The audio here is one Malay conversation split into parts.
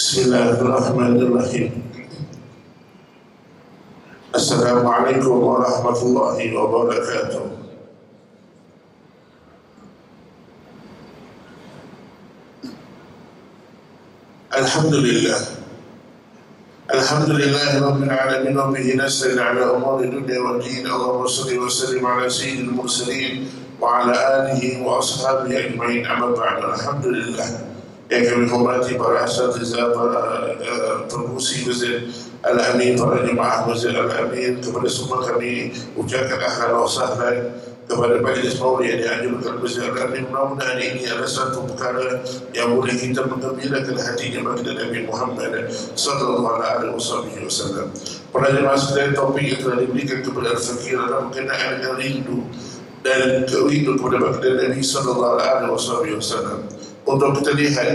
بسم الله الرحمن الرحيم. السلام عليكم ورحمة الله وبركاته. الحمد لله. الحمد لله رب العالمين وبه نستعين على أمور الدنيا والدين. اللهم صل وسلم على سيد المرسلين وعلى آله وأصحابه أجمعين. أما بعد الحمد لله. Kami hormati para asatiza, para uh, pengurusi masjid Al-Amin, para jemaah masjid Al-Amin kepada semua kami ucapkan ahlan wa sahlan kepada majlis maulid yang dianjurkan masjid Al-Amin mudah-mudahan ini adalah satu perkara yang boleh kita menggembirakan hatinya bagi Nabi Muhammad sallallahu alaihi wasallam para jemaah sekalian topik yang telah diberikan kepada Al-Fakir adalah berkenaan dengan rindu dan kerindu kepada Nabi sallallahu alaihi wasallam untuk kita lihat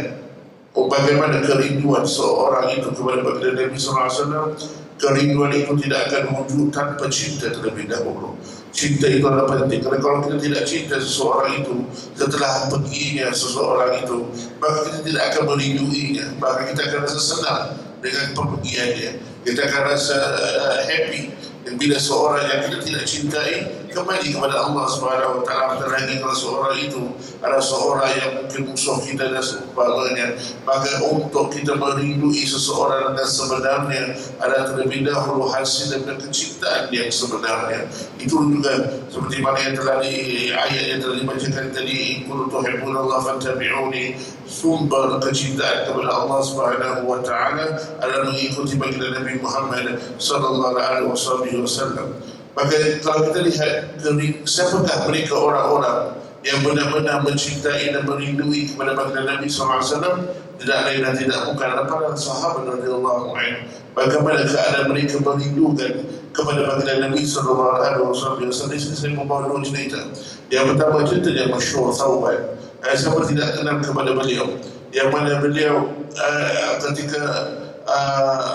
oh, bagaimana kerinduan seorang itu kepada baginda Nabi SAW kerinduan itu tidak akan wujud tanpa cinta terlebih dahulu. Cinta itu adalah penting. Kerana kalau kita tidak cinta seseorang itu setelah perginya seseorang itu maka kita tidak akan merinduinya. Maka kita akan rasa senang dengan pergiannya. Kita akan rasa uh, happy dan bila seorang yang kita tidak cintai kembali kepada Allah Subhanahu wa taala terlebih kalau seorang itu adalah seorang yang mungkin musuh kita dan sebagainya. Maka untuk kita merindui seseorang dan sebenarnya adalah terlebih dahulu hasil daripada kecintaan yang sebenarnya. Itu juga seperti mana yang telah di ayat yang telah dibacakan tadi kullu tuhibbuna Allah fattabi'uni. Sumber kecintaan kepada Allah Subhanahu wa taala adalah mengikuti baginda Nabi Muhammad sallallahu alaihi wasallam maka kalau kita lihat siapakah mereka orang-orang yang benar-benar mencintai dan merindui kepada baginda Nabi SAW tidak lain dan tidak bukan para sahabat radhiyallahu anhu. Bagaimana keadaan mereka merindukan kepada baginda Nabi SAW di sini saya membawa dua cerita. Yang pertama cerita yang masyhur Thawban eh, siapa tidak kenal kepada beliau? Yang mana beliau uh, ketika uh,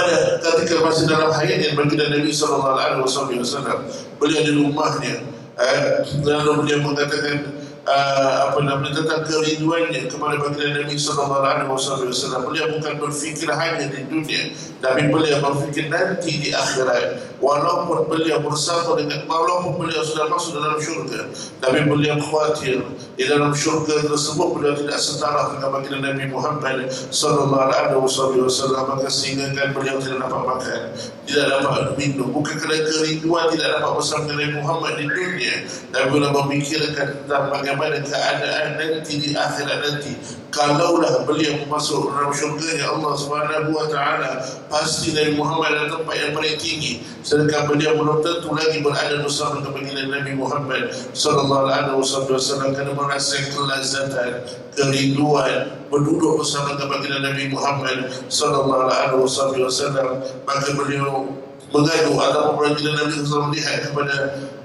pada ketika masih dalam hayat yang baginda Nabi sallallahu alaihi wasallam. Beliau di rumahnya eh, lalu beliau mengatakan uh, apa namanya tentang kerinduannya kepada baginda Nabi sallallahu alaihi wasallam. Beliau bukan berfikir hanya di dunia tapi beliau berfikir nanti di akhirat walaupun beliau bersama dengan walaupun beliau sudah masuk dalam syurga tapi beliau khawatir di dalam syurga tersebut beliau tidak setara dengan baginda Nabi Muhammad sallallahu alaihi wasallam. Maka sehingga kan beliau tidak dapat makan tidak dapat minum. Bukan kerana kerinduan tidak dapat bersama dengan Nabi Muhammad di dunia tapi beliau memikirkan tentang bagaimana keadaan nanti di akhirat nanti. Kalaulah beliau masuk dalam syurga Allah Subhanahu wa taala pasti Nabi Muhammad adalah tempat yang paling tinggi sedangkan beliau belum tentu lagi berada bersama dengan Nabi Muhammad sallallahu alaihi wasallam. Kerana merasa kelazatan kerinduan berduduk bersama dengan Nabi Muhammad sallallahu alaihi wasallam. Maka beliau mengadu atau baginda Nabi SAW melihat kepada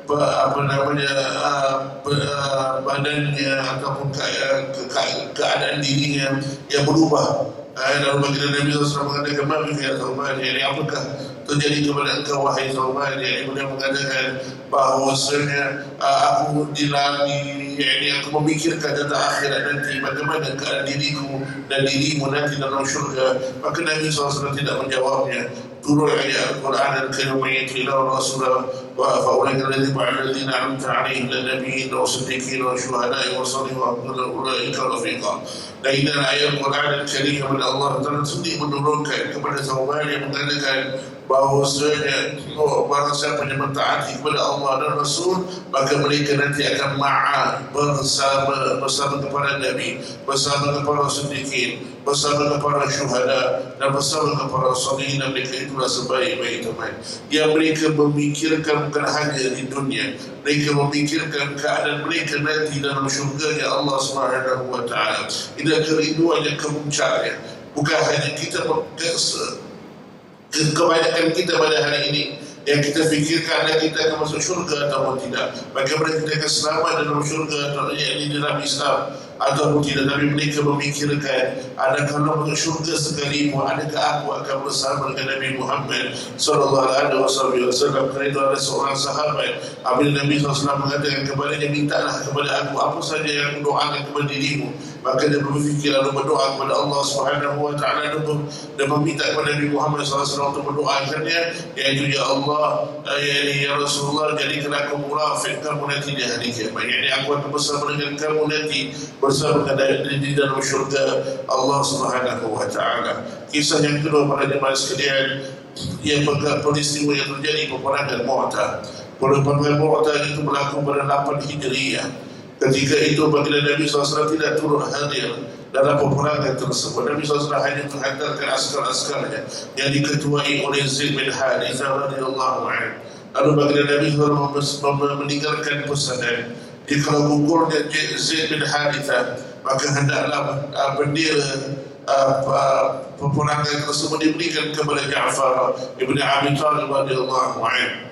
apa namanya badannya ataupun ke, ke, ke, keadaan dirinya yang berubah. Uh, lalu baginda Nabi SAW mengatakan Mami ya Tauban ini apakah terjadi kepada engkau wahai Tauban yang beliau mengatakan bahawasanya uh, aku dilami ini aku memikirkan tentang akhirat nanti bagaimana keadaan diriku dan dirimu nanti dalam syurga. Maka Nabi SAW tidak menjawabnya. Turun ayat Al-Quran Al-Karim yatila Rasulullah wa fa'ulaika alladhi ba'ala alladhina amta alaihim dan nabiyyin wa siddiqin wa syuhada'i wa salih wa abdullah ulaika rafiqa. Dan ini ayat Al-Quran Al-Karim kepada Allah Ta'ala sendiri menurunkan kepada sahabat yang mengatakan bahawasanya barang siapa yang mentaati kepada Allah dan Rasul maka mereka nanti akan ma'a bersama bersama kepada Nabi bersama kepada Siddiqin bersama kepada syuhada dan bersama kepada salihin dan mereka itulah sebaik-baik teman. Yang mereka memikirkan bukan hanya di dunia mereka memikirkan keadaan mereka nanti dalam syurga Allah Subhanahu wa taala. Ini kerinduan yang kemuncaknya. Bukan hanya kita kebanyakan kita pada hari ini yang kita fikirkan adalah kita akan masuk syurga atau tidak. Bagaimana kita akan selamat dalam syurga atau yang ini dalam Islam ataupun tidak? Nabi mereka memikirkan ada kalau masuk syurga sekalipun adakah aku akan bersama dengan Nabi Muhammad sallallahu alaihi wasallam? Kerana itu ada seorang sahabat apabila Nabi SAW mengatakan kepada dia mintalah kepada aku apa saja yang doakan kepada dirimu. Maka dia berfikir lalu berdoa kepada Allah Subhanahu wa taala dan meminta kepada Nabi Muhammad SAW untuk mendoakannya. Iaitu ya Allah ya, ya Rasulullah jadikan aku murafik kamu nanti di hari kiamat. Yakni aku akan bersama dengan kamu nanti bersama dengan di dalam syurga Allah Subhanahu wa taala kisah yang kedua pada jemaah sekalian yang peristiwa yang terjadi peperangan Mu'tah peperangan Mu'tah itu berlaku pada 8 Hijriah Ketika itu baginda Nabi SAW tidak turun hadir dalam peperangan tersebut. Nabi SAW hanya menghantarkan askar-askarnya yang diketuai oleh Zaid bin Harithah radhiyallahu anhu. Lalu baginda Nabi SAW meninggalkan pesanan. Jika gugurnya Zaid bin Harithah, maka hendaklah uh, bendera uh, uh, tersebut diberikan kepada Ja'far ibn Abi Talib radhiyallahu anhu.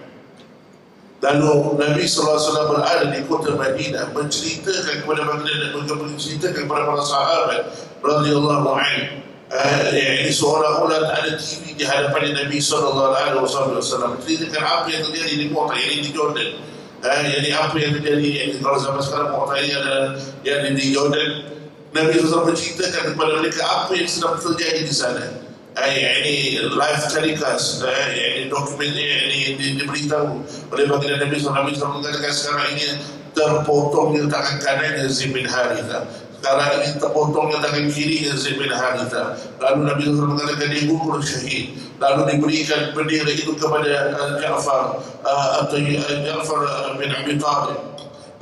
Lalu Nabi SAW berada di kota Madinah menceritakan kepada baginda dan menceritakan kepada para sahabat radhiyallahu anhu. Uh, ini seolah-olah tak ada TV di hadapan Nabi SAW menceritakan apa yang terjadi di kota ini di Jordan Eh, jadi apa yang terjadi? Eh, kalau zaman sekarang Mu'tariyah dan yang di Jordan. Nabi SAW menceritakan kepada mereka apa yang sedang terjadi di sana. Eh, ini live telecast. Eh, ini dokumen eh, yang ini di, diberitahu oleh baginda Nabi SAW. Nabi SAW mengatakan sekarang ini terpotongnya tangan kanan Zim bin sekarang ini terpotongnya tangan kiri Zaid bin Haritha lalu Nabi SAW mengatakan dia gugur syahid. Lalu diberikan bendera itu kepada Ja'far atau Ja'far bin Abi Talib.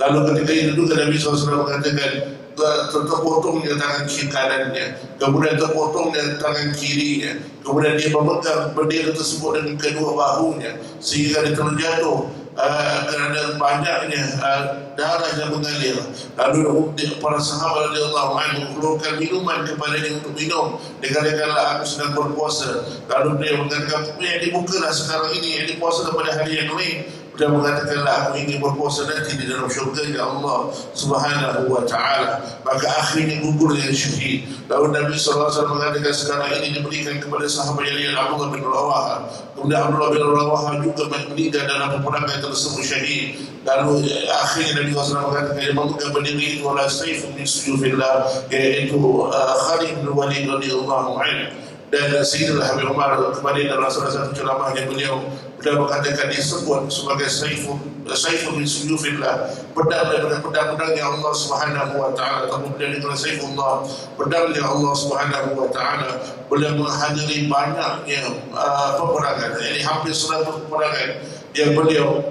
Lalu ketika itu juga Nabi SAW mengatakan terpotongnya tangan kiri kanannya kemudian terpotongnya tangan kirinya kemudian dia memegang bendera tersebut dengan kedua bahunya sehingga dia terjatuh uh, kerana banyaknya uh, darah yang mengalir. Lalu para sahabat radhiyallahu anhu mengeluarkan minuman kepada dia untuk minum. Dikatakanlah aku sedang berpuasa. Lalu dia mengatakan yang dibukalah sekarang ini yang dipuasa daripada hari yang lain dan mengatakanlah aku ingin berpuasa nanti di dalam syurga ya Allah subhanahu wa ta'ala. Maka akhirnya gugur dengan syahid. Lalu Nabi SAW mengatakan sekarang ini diberikan kepada sahabat yang lain Abdullah bin Rawaha kemudian Abdullah bin Rawaha juga meninggal dalam peperangan tersebut syahid. Lalu akhirnya Nabi SAW mengatakan yang memegang berdiri itu adalah saif min sujufillah iaitu uh, Khalid bin Walid radhiyallahu anhu. Dan Sayyidina Habib Umar kemarin dalam salah satu ceramahnya beliau beliau mengatakan disebut sebagai Saiful Saiful min Suyufillah pedang daripada pedang-pedang yang Allah Subhanahu wa taala kemudian itu Saifullah. Pedang yang Allah Subhanahu wa taala beliau menghadiri banyaknya uh, peperangan. Ini hampir 100 peperangan yang beliau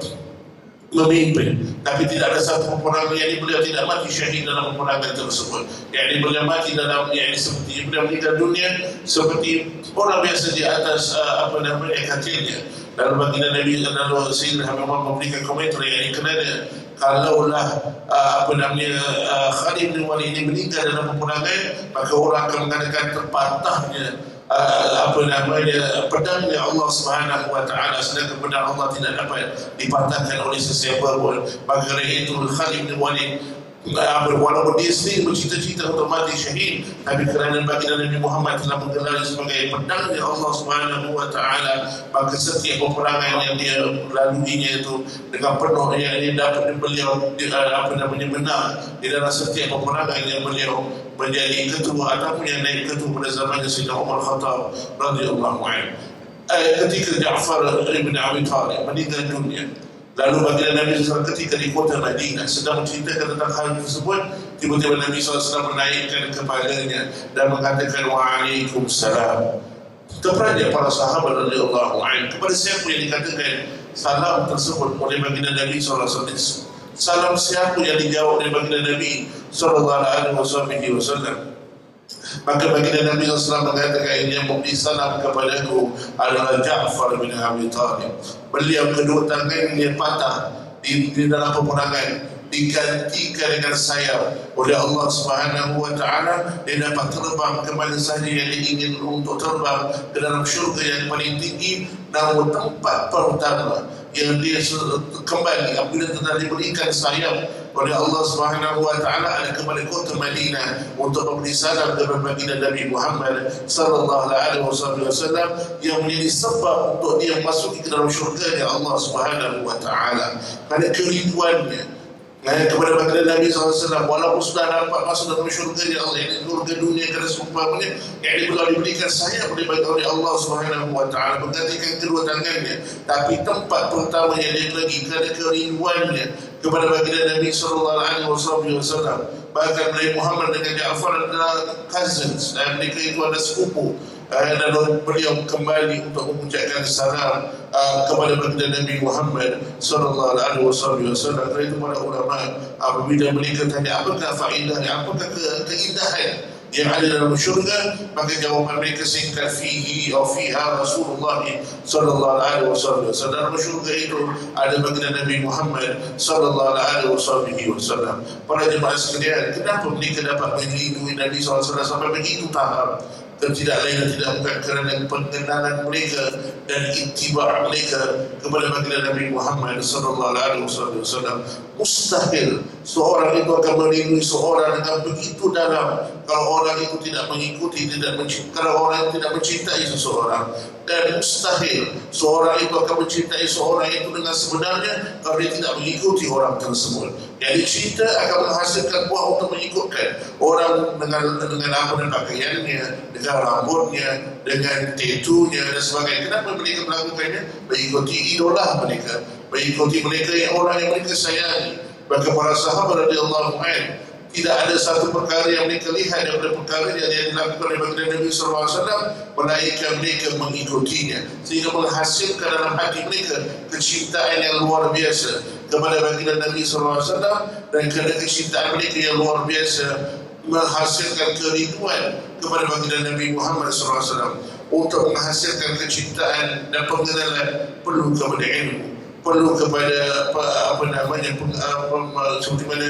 memimpin tapi tidak ada satu peperangan yang beliau tidak mati syahid dalam peperangan tersebut. Yang beliau mati dalam yang seperti beliau meninggal dunia seperti orang biasa di atas uh, apa namanya katilnya dan baginda Nabi lalu Sayyidina Habib Umar memberikan komentar yang kerana kalaulah uh, apa namanya uh, Khalid bin Walid ini meninggal dalam peperangan maka orang akan mengatakan terpatahnya uh, apa namanya pedangnya Allah Subhanahu wa taala sedangkan pedang Allah tidak dapat dipatahkan oleh sesiapa pun. Maka itu Khalid bin Walid walaupun dia sendiri bercita-cita untuk mati syahid tapi kerana baginda Nabi Muhammad telah menggelar sebagai pedang dari Allah Subhanahu wa taala maka setiap peperangan yang dia laluinya itu dengan penuh yang dia dapat beliau apa namanya menang di dalam setiap peperangan yang beliau menjadi ketua ataupun yang naik ketua pada zamannya Sayyidina Umar Khattab radhiyallahu anhu. Eh, ketika Ja'far ibn Abi Talib meninggal dunia Lalu baginda Nabi SAW ketika di kota Madinah sedang menceritakan tentang hal tersebut, tiba-tiba Nabi SAW menaikkan kepalanya dan mengatakan Waalaikumsalam. Kepada para sahabat radhiyallahu anhu kepada siapa yang dikatakan salam tersebut oleh baginda Nabi SAW salam siapa yang dijawab oleh baginda Nabi wasallam maka baginda Nabi SAW mengatakan ini yang memberi salam kepada aku adalah Ja'far bin Abi Talib. Beliau kedua tangannya patah di, di dalam peperangan digantikan dengan sayap oleh Allah Subhanahu wa taala dia dapat terbang ke mana sahaja yang dia ingin untuk terbang ke dalam syurga yang paling tinggi namun tempat pertama yang dia kembali apabila telah diberikan sayap oleh Allah Subhanahu wa taala ada kepada kota Madinah untuk memberi salam kepada baginda Nabi Muhammad sallallahu alaihi wasallam yang menjadi sebab untuk dia masuk ke dalam syurga Allah Subhanahu wa taala kerana kerinduannya Eh, kepada baginda Nabi SAW walaupun sudah dapat masuk dalam syurga ya Allah ini syurga dunia kerana seumpamanya yang ini kalau diberikan saya boleh bagi oleh Allah Subhanahu Wa Taala menggantikan kedua tangannya. Tapi tempat pertama yang dia pergi kerana kerinduannya kepada baginda Nabi Wasallam bahkan Nabi Muhammad dengan Ja'far adalah cousins. Dan mereka itu ada sepupu dan beliau kembali untuk mengucapkan salam uh, kepada baginda Nabi Muhammad sallallahu alaihi wasallam. Itu para ulama apabila mereka tanya apakah faedah apakah ke keindahan yang ada dalam syurga? Maka jawapan mereka singkat fihi atau fiha Rasulullah sallallahu alaihi wasallam. Dalam syurga itu ada baginda Nabi Muhammad sallallahu alaihi wasallam. Para jemaah sekalian kenapa mereka dapat melindungi Nabi sallallahu alaihi wasallam? Sampai begitu tahap dan tidak lain dan tidak bukan kerana pengenalan mereka dan ittiba mereka kepada baginda Nabi Muhammad sallallahu alaihi wasallam. Mustahil seorang itu akan melindungi seorang dengan begitu dalam. Kalau orang itu tidak mengikuti tidak mencintai kalau orang itu tidak mencintai seseorang dan mustahil seorang itu akan mencintai seorang itu dengan sebenarnya kalau dia tidak mengikuti orang tersebut jadi cinta akan menghasilkan buah untuk mengikutkan orang dengan dengan apa dan pakaiannya, dengan rambutnya, dengan tatunya dan sebagainya. Kenapa mereka melakukannya? Mengikuti idola mereka, mengikuti mereka yang orang yang mereka sayangi. Maka para sahabat radhiyallahu anhu tidak ada satu perkara yang mereka lihat daripada perkara yang dilakukan oleh baginda Nabi wasallam melainkan mereka mengikutinya. Sehingga menghasilkan dalam hati mereka kecintaan yang luar biasa kepada baginda Nabi wasallam dan kerana kecintaan mereka yang luar biasa menghasilkan kerinduan kepada baginda Nabi Muhammad wasallam. Untuk menghasilkan kecintaan dan pengenalan perlu kepada ilmu perlu kepada apa, apa namanya apa, seperti mana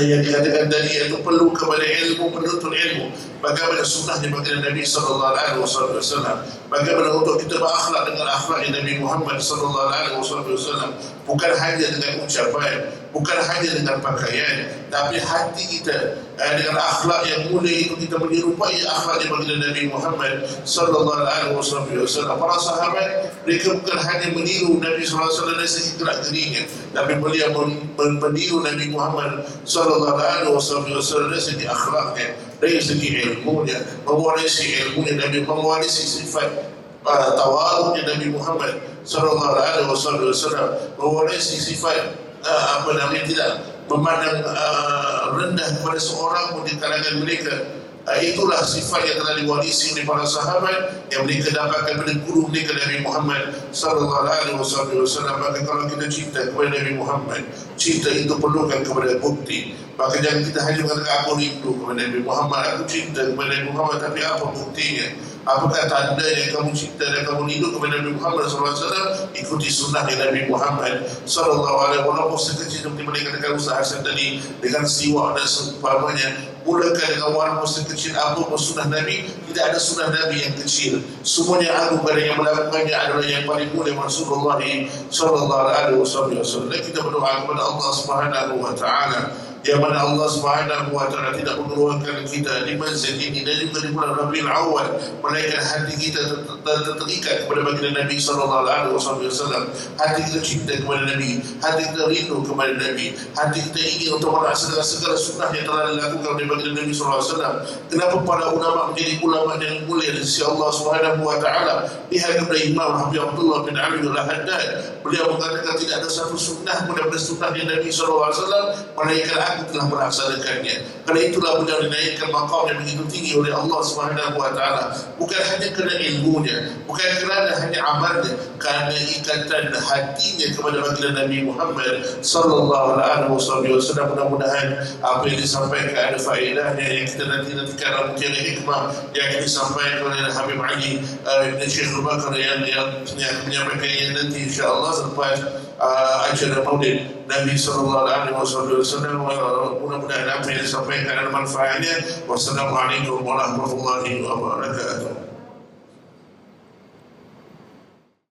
yang dikatakan tadi itu perlu kepada ilmu penuntut ilmu bagaimana sunnahnya baginda Nabi sallallahu alaihi wasallam? Bagaimana untuk kita berakhlak dengan akhlak Nabi Muhammad sallallahu alaihi wasallam? Bukan hanya dengan ucapan bukan hanya dengan pakaian tapi hati kita eh, dengan akhlak yang mulia itu kita menyerupai akhlak yang baginda Nabi Muhammad sallallahu alaihi wasallam. Para sahabat mereka bukan hanya meniru Nabi sallallahu alaihi wasallam dari segi gerak tapi beliau meniru Nabi Muhammad sallallahu alaihi wasallam dari segi akhlaknya dari segi ilmunya mewarisi ilmunya Nabi mewarisi sifat uh, tawaduknya Nabi Muhammad sallallahu alaihi wasallam mewarisi sifat uh, apa namanya tidak memandang uh, rendah kepada seorang pun di kalangan mereka itulah sifat yang telah diwarisi oleh para sahabat yang mereka dapatkan dari guru mereka Nabi Muhammad sallallahu alaihi wasallam. Maka kalau kita cinta kepada Nabi Muhammad cinta itu perlukan kepada bukti. Maka jangan kita hanya mengatakan aku rindu kepada Nabi Muhammad aku cinta kepada Nabi Muhammad tapi apa buktinya apakah tanda yang kamu cinta dan kamu rindu kepada Nabi Muhammad SAW ikuti sunnah Nabi Muhammad SAW walaupun sekecil seperti mereka katakan usaha Hasan tadi dengan siwak dan seumpamanya mulakan dengan walaupun sekecil apa pun sunnah Nabi tidak ada sunnah Nabi yang kecil. Semuanya agung pada yang melakukannya adalah yang paling mulia Rasulullah SAW kita berdoa kepada Allah Subhanahu Wa Taala yang mana Allah Subhanahu wa taala tidak mengeluarkan kita di masjid ini dan juga di bulan Rabiul Awal. Melainkan hati kita terikat kepada baginda Nabi sallallahu alaihi wasallam. Hati kita cinta kepada Nabi. Hati kita rindu kepada Nabi. Hati kita ingin untuk melaksanakan segala sunnah yang telah dilakukan oleh baginda Nabi sallallahu alaihi wasallam. Kenapa para ulama menjadi ulama yang mulia di sisi Allah Subhanahu wa taala? Lihat kepada Imam Habib Abdullah bin Ali al-Haddad. Beliau mengatakan tidak ada satu sunnah pun daripada sunnah Nabi sallallahu alaihi wasallam. Melainkan aku telah melaksanakannya. Kerana itulah beliau dinaikkan maqam yang begitu tinggi oleh Allah Subhanahu wa taala. Bukan hanya kerana ilmunya, bukan kerana hanya amalnya, kerana ikatan hatinya kepada baginda Nabi Muhammad sallallahu alaihi wasallam. Mudah-mudahan apa yang disampaikan ada faedahnya yang kita nanti nantikan mutiara hikmah yang disampaikan oleh Habib Ali uh, Ibn Syekh Bakar yang, yang, yang menyampaikan yang nanti insyaAllah selepas acara maulid Nabi wasallam mudah-mudahan apa yang disampaikan ada manfaatnya. Wassalamualaikum warahmatullahi wabarakatuh